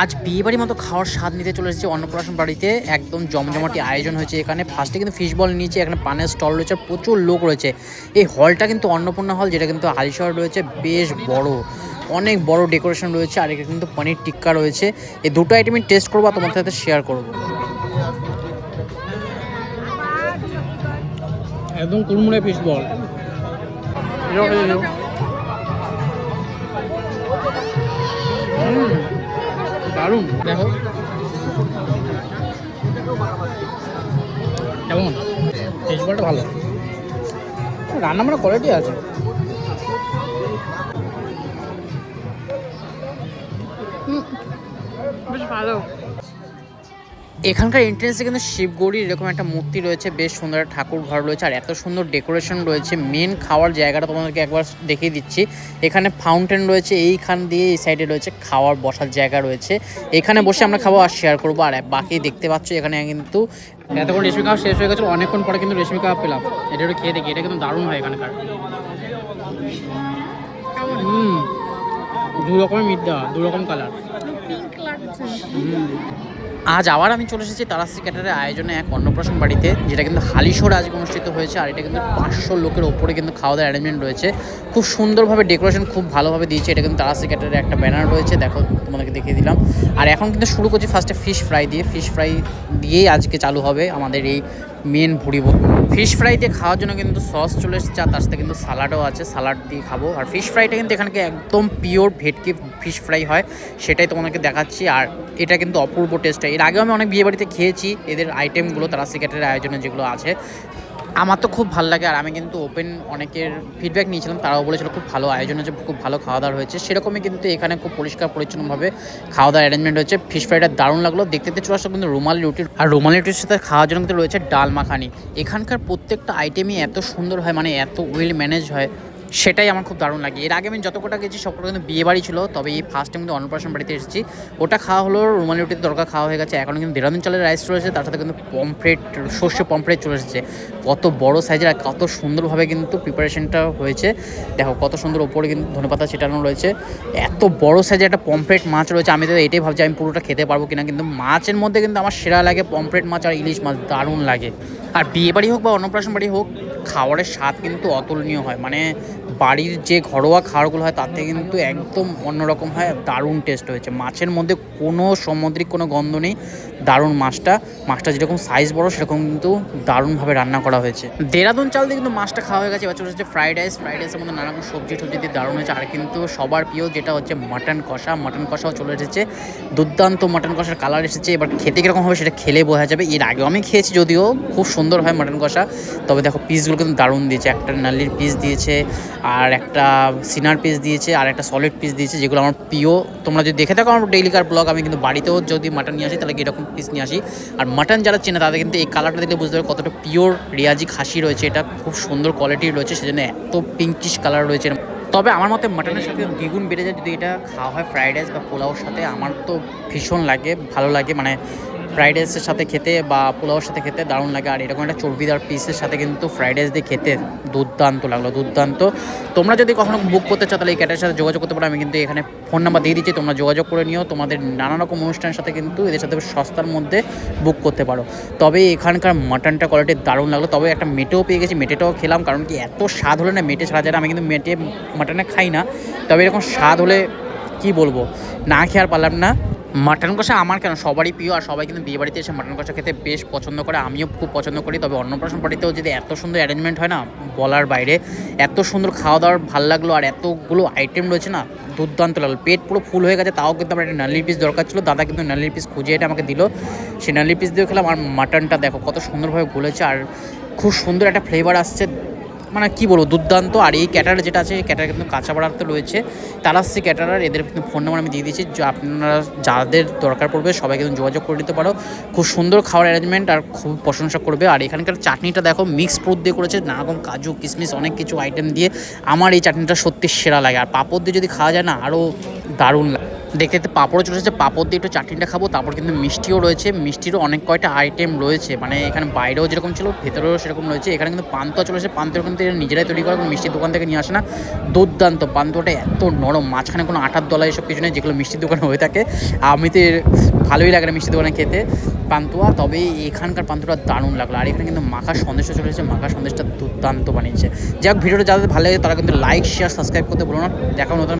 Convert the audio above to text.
আজ বিয়ে বাড়ির মতো খাওয়ার স্বাদ নিতে চলে এসেছে অন্নপ্রাশন বাড়িতে। একদম জমজমাটি আয়োজন হয়েছে এখানে। ফার্স্টে কিন্তু ফিশ বল নিয়েছে এখানে পানের স্টল রয়েছে প্রচুর লোক রয়েছে। এই হলটা কিন্তু অন্নপূর্ণা হল যেটা কিন্তু হালিশহর রয়েছে বেশ বড়। অনেক বড় ডেকোরেশন রয়েছে আর এখানে কিন্তু পনির টিক্কা রয়েছে। এই দুটো আইটেম টেস্ট করব আর তোমাদের সাথে শেয়ার করব। একদম কুড়মুড়ে ফিশ বল দারুণ। দেখো। কেমন? বলটা ভালো। রান্না মানে কোয়ালিটি আছে। বেশ ভালো। এখানকার এন্ট্রেন্সে কিন্তু শিবগৌরীর এরকম একটা মূর্তি রয়েছে বেশ সুন্দর একটা ঠাকুর ঘর রয়েছে আর এত সুন্দর ডেকোরেশন রয়েছে। মেন খাওয়ার জায়গাটা তোমাদেরকে একবার দেখিয়ে দিচ্ছি। এখানে ফাউন্টেন রয়েছে এইখান দিয়ে এই সাইডে রয়েছে খাওয়ার বসার জায়গা রয়েছে। এখানে বসে আমরা খাব আর শেয়ার করব আর বাকি দেখতে পাচ্ছ এখানে কিন্তু এতক্ষণ রেশমি কাপ শেষ হয়ে গেছে অনেকক্ষণ পরে কিন্তু রেশমি কাপ পেলাম। এটা একটু খেয়ে দেখি এটা কিন্তু দারুণ হয় এখানকার। হুম দু রকমের মিট দেওয়া দু রকম কালার আজ আবার আমি চলে এসেছি তারাশ্রী ক্যাটারের আয়োজনে এক অন্নপ্রাশন বাড়িতে, যেটা কিন্তু হালিশোর আজকে অনুষ্ঠিত হয়েছে, আর এটা কিন্তু পাঁচশো লোকের ওপরে কিন্তু খাওয়া দাওয়ার অ্যারেঞ্জমেন্ট রয়েছে। খুব সুন্দরভাবে ডেকোরেশন খুব ভালোভাবে দিয়েছে, এটা কিন্তু তারাশ্রী ক্যাটারের একটা ব্যানার রয়েছে, দেখো তোমাদেরকে দেখিয়ে দিলাম। আর এখন কিন্তু শুরু করছি ফার্স্টে ফিশ ফ্রাই দিয়ে। ফিশ ফ্রাই দিয়েই আজকে চালু হবে আমাদের এই মেন ভুড়ি ফিশ ফ্রাই দিয়ে খাওয়ার জন্য কিন্তু সস চলে এসেছে আর তার সাথে কিন্তু সালাডও আছে সালাড দিয়ে খাব। আর ফিশ ফ্রাইটা কিন্তু এখানে একদম পিওর ভেটকি ফিশ ফ্রাই হয়, সেটাই তোমাদেরকে দেখাচ্ছি। আর এটা কিন্তু অপূর্ব টেস্ট হয়। এর আগেও আমি অনেক বিয়েবাড়িতে খেয়েছি, এদের আইটেমগুলো তারা সিকেটের আয়োজনে যেগুলো আছে। আমার তো খুব ভালো লাগে আর আমি কিন্তু ওপেন অনেকের ফিডব্যাক নিয়েছিলাম, তারাও বলেছিল খুব ভালো আয়োজন হয়েছে, খুব ভালো খাওয়া দাওয়া হয়েছে। সেরকমই কিন্তু এখানে খুব পরিষ্কার পরিচ্ছন্নভাবে খাওয়া দাওয়ার অ্যারেঞ্জমেন্ট হয়েছে। ফিশ ফ্রাইটা দারুণ লাগল। দেখতে দেখতে চলে আসলো কিন্তু রুমালি রুটির আর রুমালি রুটির সাথে খাওয়ার জন্য কিন্তু রয়েছে ডাল মাখানি। এখানকার প্রত্যেকটা আইটেমই এত সুন্দর হয় মানে এত ওয়েল ম্যানেজ হয়। সেটাই আমার খুব দারুণ লাগে। এর আগে আমি যত কটা গেছি সবকটা কিন্তু বিয়ে বাড়ি ছিল, তবে এই ফার্স্ট টাইম কিন্তু অন্নপ্রাশন বাড়িতে এসেছি। ওটা খাওয়া হলো, রুমালি রুটির দরকার খাওয়া হয়ে গেছে এখন কিন্তু দেরাদুন চালের রাইস চলে এসেছে, তার সাথে কিন্তু পমফ্রেট শস্য পমফ্রেট চলে এসেছে। কত বড় সাইজের আর কত সুন্দরভাবে কিন্তু প্রিপারেশনটা হয়েছে। দেখো, কত সুন্দর ওপরে কিন্তু ধনেপাতা ছিটানো রয়েছে। এত বড় সাইজের একটা পমফ্রেট মাছ রয়েছে, আমি তো এটাই ভাবছি, আমি পুরোটা খেতে পারব কিনা, কিন্তু মাছের মধ্যে কিন্তু আমার সেরা লাগে পমফ্রেট মাছ আর ইলিশ মাছ, দারুণ লাগে। আর বিয়ে বাড়ি হোক বা অন্নপ্রাশন বাড়ি হোক খাবারের স্বাদ কিন্তু অতুলনীয় হয়। মানে বাড়ির যে ঘরোয়া খাবারগুলো হয়, তাতে কিন্তু একদম অন্যরকম হয়, দারুণ টেস্ট হয়েছে। মাছের মধ্যে কোনো সামুদ্রিক কোনো গন্ধ নেই, দারুণ মাছটা। মাছটা যেরকম সাইজ বড়, সেরকম কিন্তু দারুণভাবে রান্না করা হয়েছে। দেরাদুন চাল দিয়ে কিন্তু মাছটা খাওয়া হয়ে গেছে চলে হচ্ছে ফ্রাইড রাইস ফ্রাইড রাইসের মধ্যে নানা রকম সবজি টবজি দিয়ে দারুণ হয়েছে। আর কিন্তু সবার প্রিয় যেটা হচ্ছে মাটন কষা। মাটন কষাও চলে এসেছে। দুর্দান্ত মাটন কষার কালার এসেছে। এবার খেতে কীরকম হবে সেটা খেলে বোঝা যাবে। এর আগেও আমি খেয়েছি যদিও খুব সুন্দর হয় মাটন কষা। তবে দেখো পিসগুলো কিন্তু দারুণ দিয়েছে। একটা নাল্লির পিস দিয়েছে, আর একটা সিনার পিস দিয়েছে, আর একটা সলিড পিস দিয়েছে, যেগুলো আমার প্রিয়। তোমরা যদি দেখে থাকো আমার ডেইলিকার ব্লগ আমি কিন্তু বাড়িতেও যদি মাটন নিয়ে আসি, তাহলে এরকম পিস নিয়ে আসি। আর মাটন যারা চেনে, তাদের কিন্তু এই কালারটা দেখলে বুঝতে পারবে কতটা পিওর রিয়াজি খাসি রয়েছে। এটা খুব সুন্দর কোয়ালিটির রয়েছে, সেজন্য এত পিঙ্কিশ কালার রয়েছে। তবে আমার মতে মাটনের সাথে দ্বিগুণ বেড়ে যায় যদি এটা খাওয়া হয় ফ্রাইড রাইস বা পোলাওর সাথে। আমার তো ভীষণ লাগে, ভালো লাগে। মানে ফ্রাইড রাইসের সাথে খেতে বা পোলাওর সাথে খেতে দারুণ লাগে। আর এরকম একটা চর্বিদার পিসের সাথে কিন্তু ফ্রাইড রাইস দিয়ে খেতে দুর্দান্ত লাগল, দুর্দান্ত। তোমরা যদি কখনো বুক করতে চাও তাহলে এই ক্যাটারের সাথে যোগাযোগ করতে পারো। আমি কিন্তু এখানে ফোন নাম্বার দিয়ে দিচ্ছি, তোমরা যোগাযোগ করে নিও। তোমাদের নানা রকম অনুষ্ঠানের সাথে কিন্তু এদের সাথে সস্তার মধ্যে বুক করতে পারো। তবে এখানকার মাটনটা কোয়ালিটি দারুণ লাগল। তবে একটা মেটেও পেয়ে গেছি, মেটেটাও খেলাম, কারণ কি এত স্বাদ হলে না মেটে ছাড়া যায় আমি কিন্তু মেটে মাটনে খাই না, তবে এরকম স্বাদ হলে কি বলব? না খেয়ে আর পারলাম না। মাটন কষা আমার কেন? সবারই প্রিয় আর সবাই কিন্তু বিয়েবাড়িতে এসে মাটন কষা খেতে বেশ পছন্দ করে। আমিও খুব পছন্দ করি। তবে অন্নপ্রাশন বাড়িতেও যদি এত সুন্দর অ্যারেঞ্জমেন্ট হয় না, বলার বাইরে, এত সুন্দর খাওয়া দাওয়ার ভালো লাগল আর এতগুলো আইটেম রয়েছে না, দুর্দান্ত লাগল। পেট পুরো ফুল হয়ে গেছে, তাও কিন্তু আমার একটা নালির পিস দরকার ছিল। দাদা কিন্তু নালির পিস খুঁজে এটা আমাকে দিল। সেই নালির পিস দিয়ে খেলাম। আর মাটনটা দেখো, কত সুন্দরভাবে গুলেছে। আর খুব সুন্দর একটা ফ্লেভার আসছে। মানে কি বলব, দুর্দান্ত। আর এই ক্যাটার যেটা আছে, এই ক্যাটার কিন্তু কাঁচা বাড়াতে রয়েছে। তারাসি ক্যাটারার, এদের কিন্তু ফোন নাম্বার আমি দিয়ে দিয়েছি। যে আপনারা যাদের দরকার পড়বে সবাই কিন্তু যোগাযোগ করে নিতে পারো। খুব সুন্দর খাওয়ার অ্যারেঞ্জমেন্ট আর খুব প্রশংসা করবে। আর এখানকার চাটনিটা দেখো মিক্স ফ্রুট দিয়ে করেছে। নানা রকম কাজু, কিশমিশ, অনেক কিছু আইটেম দিয়ে। আমার এই চাটনিটা সত্যি সেরা লাগে। আর পাপড় দিয়ে যদি খাওয়া যায় না আরও দারুণ লাগে। দেখতে দেখতে পাঁপড়ও চলে এসেছে। পাঁপড় দিয়ে একটু চাটনিটা খাব, তারপর কিন্তু মিষ্টিও রয়েছে। মিষ্টিরও অনেক কয়টা আইটেম রয়েছে। মানে এখানে বাইরেও যেরকম ছিল, ভেতরেও সেরকম রয়েছে। এখানে কিন্তু পান্তুয়া চলে পান্তুয়া কিন্তু নিজেরাই তৈরি করে মিষ্টির দোকান থেকে নিয়ে আসে না। দুর্দান্ত, পান্তুয়াটা এত নরম, মাঝখানে কোনো আটার দলা এসব কিছু নেই, যেগুলো মিষ্টির দোকানে হয়ে থাকে। আমি তো ভালোই লাগে না মিষ্টির দোকানে খেতে। পান্তুয়া, তবে এখানকার পান্তুটা দারুণ লাগল। আর এখানে কিন্তু মাখা সন্দেশও চলে এসেছে। মাখা সন্দেশটা দুর্দান্ত বানিয়েছে। যাক ভিডিওটা যাদের ভালো লাগে তারা কিন্তু লাইক শেয়ার সাবস্ক্রাইব করতে বলো না। দেখা নতুন